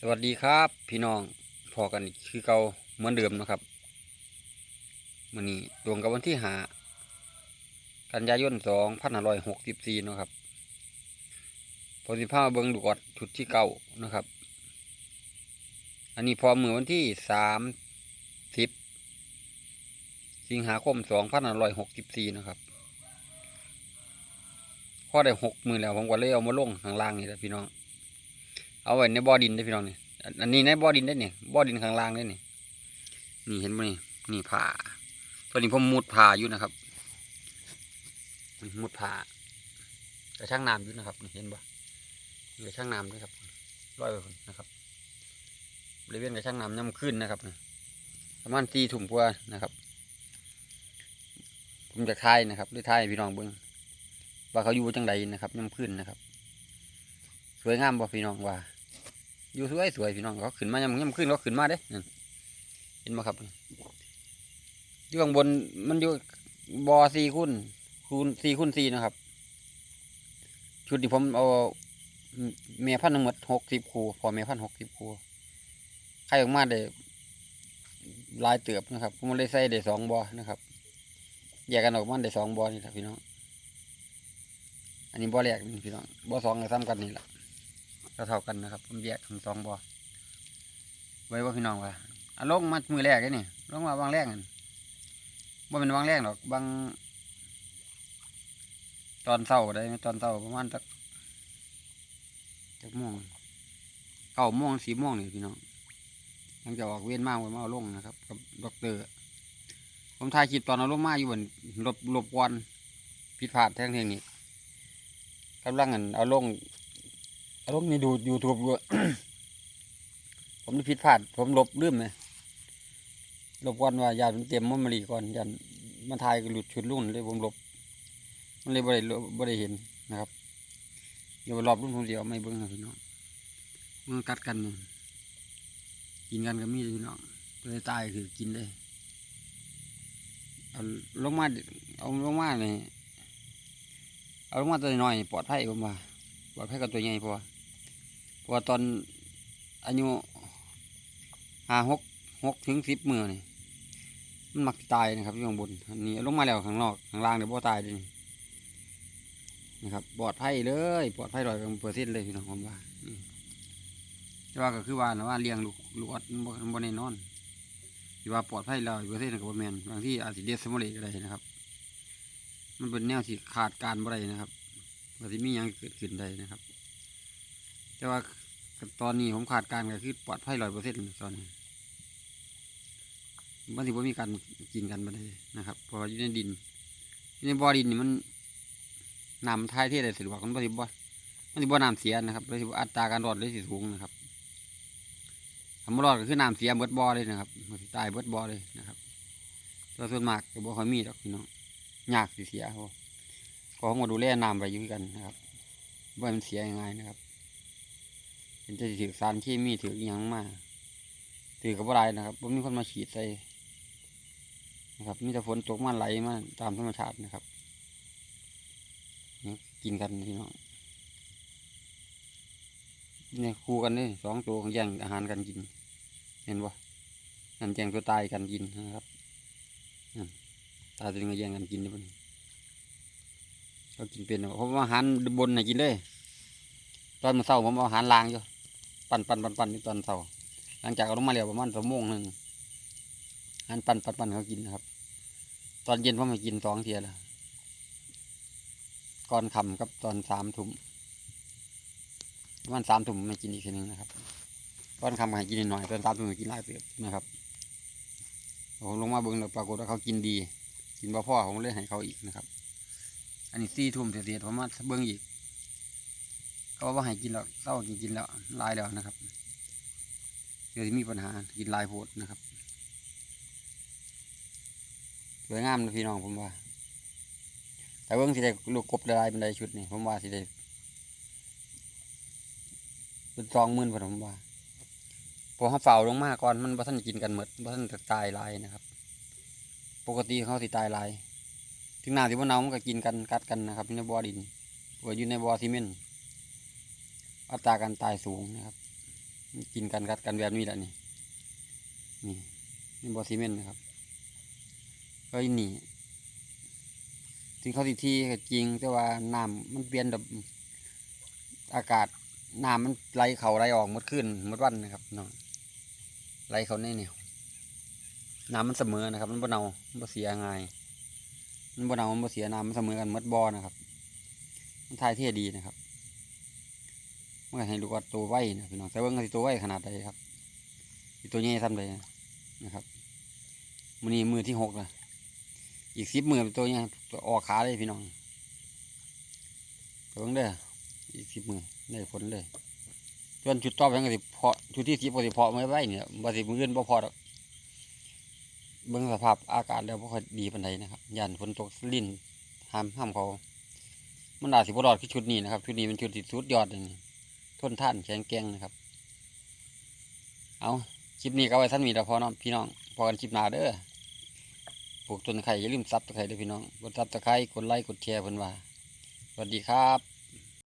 สวัสดีครับ พี่น้องพอกันคือเก่าเหมือนเดิมนะครับมันนี้ตรงกับวันที่หากันยายนสองพันห้าร้อยหกสิบสี่นะครับพอสิพามาเบิ้งดูกอดชุดที่เก่านะครับ อันนี้พอมือวันที่สามสิบสิงหาคมสองพันห้าร้อยหกสิบสี่นะครับพอได้หกมือแล้วผมก็เลยเอามาลงข้างล่างนี่แหละพี่น้อง เอาไว้ในบ่อดินได้พี่น้องนี่อันนี้ในบ่อดินได้เนี่ยบ่อดินข้างล่างได้เนี่ยนี่เห็นไหมนี่นี่ผ่าตัวนี้ผมมุดผ่าอยู่นะครับมุดผ่ากระช่างน้ำอยู่นะครับเห็นปะนี่กระช่างน้ำด้วยครับร้อยไปคนนะครับบริเวณกระช่างน้ำย่ำขึ้นนะครับประมาณตีถุงกว่านะครับ ผมจะทายนะครับด้วยทายพี่น้องเบิ้งว่าเขาอยู่จังใดนะครับย่ำขึ้นนะครับ สวยงามบ่พี่น้องว่า อยู่สวยสวยพี่น้องเขาขึ้นมายำยำขึ้นเขาขึ้นมาเด้เห็นไหมครับอยู่ข้างบนมันอยู่บอสี่คูณคูณสี่คูณสี่นะครับ ชุดที่ผมเอาเมียพันธุ์ทั้งหมดหกสิบคูพอเมียพันหกสิบคูใครออกมาได้ลายเติบนะครับผมเลยใส่ได้สองบอนะครับแยกกันออกมาได้สองบอนี่แหละพี่น้องอันนี้บอแรกนี่พี่น้องบอสองก็ซ้ำกันนี่แหละ เท่ากันนะครับผมแยกทั้งสองบ่อไว้ว่าพี่น้องว่าอะลงมามือแรกเลยนี่ลงมาวางแรกนั่นว่าเป็นวางแรกหรอกบางตอนเศร้าได้ตอนเศร้าประมาณสักจักโมงเก้าโมงสี่โมงนี่พี่น้องหลังจากออกเวียนมากไว้มาเอาลงนะครับกับดอกเตอร์ผมถ่ายคลิปตอนเอาลงมาอยู่บนหลบหลบกวนผิดพลาดแท่งเทงนี้กำลังอันเอาลง อารมณ์นี่ดูยูทูบอยู่ผมได้ผิดพลาด ผมลบลืมเลยลบก่อนว่าญาติมันเตรียมมันมารีก่อนยันมันทายก็หลุดชุดรุ่นเลยผมลบ มันเลยบ่ได้ลบบ่ได้เห็นนะครับ เดี๋ยวรอบรุ่นผมเดี๋ยวไม่เบิ้งนะพี่น้องมันกัดกันนี่กินกันก็มีพี่น้องตัวตายคือกินเลยเอาลงมาเอาลงมาเนี่ยเอาลงมาตัวน้อยปลอดภัยผมว่าปลอดภัยกับตัวใหญ่พราะ พราะว่าตอนอายุห้าหกหกถึงสิบมือนี่มันมักตายนะครับอยู่ข้างบนอันนี้ลงมาแล้วข้างนอกข้างล่างเดี๋ยวบ่ตายเลยนะครับปลอดภัยเลยปลอดภัยร้อยเปอร์เซ็นต์เลยพี่น้องผมว่าแต่ว่าก็คือว่านะว่าเลี้ยงลูกลูกอดมันบ่มันบ่แน่นอนที่ว่าปลอดภัยล้วเปอร์เซ็นก็บ่แมนบางที่อาจสิเดสมอเลก็ได้นะครับ มันเป็นแนวที่ขาดการบ่ได้นะครับว่าสิมีหยังเกิดขึ้นได้นะครับ แต่ว่าตอนนี้ผมขาดการก็คือปลอดภัยร้อยเปอร์เซ็นต์ตอนนี้มันสิว่ามีการกินกันมาได้นะครับเพออยู่ในดินอยู่ในบ่อดินนี่มันน้ำท้ายเที่ใดสะดวกมันบ่สิบ่มันสิบ่น้ำเสียนะครับเลยสิบ่อัตราการรอดเลยสิสูงนะครับคำว่ารอดก็คือน้ำเสียเบิดบ่อเลยนะครับมันตายเบิดบ่อเลยนะครับตัวส่วนมากก็บ่ค่อยมีดอกพี่น้องยากสิเสียครับก็ผมก็ดูแลน้ำไปอยู่กันนะครับว่ามันเสียยังไงนะครับ เป็นจะถือสารเคมีถืออยังมากถือกับอะไรนะครับผมมีคนมาฉีดใส่นะครับมีแต่ฝนตกมาไหลมาตามธรรมชาตินะครับกินกันพี่น้องเนี่ยคู่กันนี่สองตัวแย่งอาหารกันกิน เห็นปะนั่นแย่งตัวตายกันกินนะครับนั่นตายตัวนึงก็แย่งกันกินนี่ปะนี่กินเป็นผมเอาอาหารบนให้กินเลยตอนมื้อเช้าผมเอาอาหารล้างอยู่ ปั่นปั่นปั่นปั่นอยู่ตอนเช้าหลังจากเอาลงมาแล้วประมาณชั่วโมงหนึ่งอาหารปั่นปั่นปั่นเขากินนะครับ ตอนเย็นผมให้กินสองเทียแล้วก่อนคำกับตอนสามทุ่มประมาณสามทุ่มไม่กินอีกทีหนึงนะครับก่อนคำก็ให้กินหน่อยตอนสามทุ่มกินหลายเติบนะครับผมลงมาเบิ่งแล้วปรากฏว่าเขากินดี กินบ่พ่อผมเลยให้เขาอีกนะครับ อันนี้สี่ทุ่มเสียๆผมมาเบิ้งอีก เขาว่าให้กินแล้วเศร้ากินกินแล้วลายแล้วนะครับเดี๋ยวจะมีปัญหากินลายโพดนะครับสวยงามนะพี่น้องผมว่า แต่เบิ้งสิได้ลูกกบละลายเป็นไดชุดนี่ผมว่าสิได้เป็นสองหมื่นผมว่าพอเขาเฝ้าลงมาก่อนมันบ่ท่านกินกันหมดบ่ท่านจะตายลายนะครับ ปกติเขาสิตายลาย ถึงหน้าที่ว่าเนามันก็กินกันกัดกันนะครับอยู่ในบ่อดินอยู่ในบ่อซีเมนต์ อัตราการตายสูงนะครับกินกันกัดกันแบบนี้แหละนี่นี่นี่บอซีเมนต์นะครับก็อีนี่ถึงเขาสิทีก็จริง แต่ว่าน้ำมันเปลี่ยนแบบอากาศน้ำมันไหลเขาไหลออกหมดขึ้นหมดวันนะครับน้องไหลเขาในเนี่ยน้ำมันเสมอนะครับ มันบ่เนาบ่เสียง่ายมันบ่เนามันบ่เสียน้ำมันเสมอกันหมดบ่อนะครับ มันทายเท่ดีนะครับ มันก็ให้ดูว่าตัวไวนะพี่น้องแต่ว่าตัวไวขนาดใดครับตัวใหญ่ทำใดนะครับมื้อนี้มือที่หกและอีกสิบมือตัวใหญ่ตัวออกขาเลยพี่น้องเบิ่งเด้ออีกสิบมือได้ผลเลยส่วนจุดต่อไปก็สิพาะจุดที่สิบก็สิพาะไว้ไหวเนี่ยบ่สิมืออื่นบ่พอดอกเบิ่งสภาพอากาศแล้วบ่ค่อยดีปานใดนะครับย่านฝนตกลิ้นห้ามห้ามเขา มันอาจสิบ่รอดคือชุดนี้นะครับ ชุดนี้เป็นชุดที่สุดยอดเลย ทนท่านแข็งแกร่งนะครับ เอาคลิปนี้ก็ไว้ท่านมีแต่พอน้องพี่น้องพอกันคลิปหน้าเด้อปลูกต้นไข่อย่าลืมซับตะไคร้ด้วยพี่น้องกดซับตะไคร้กดไลค์กดแชร์เพื่อนว่าสวัสดีครับ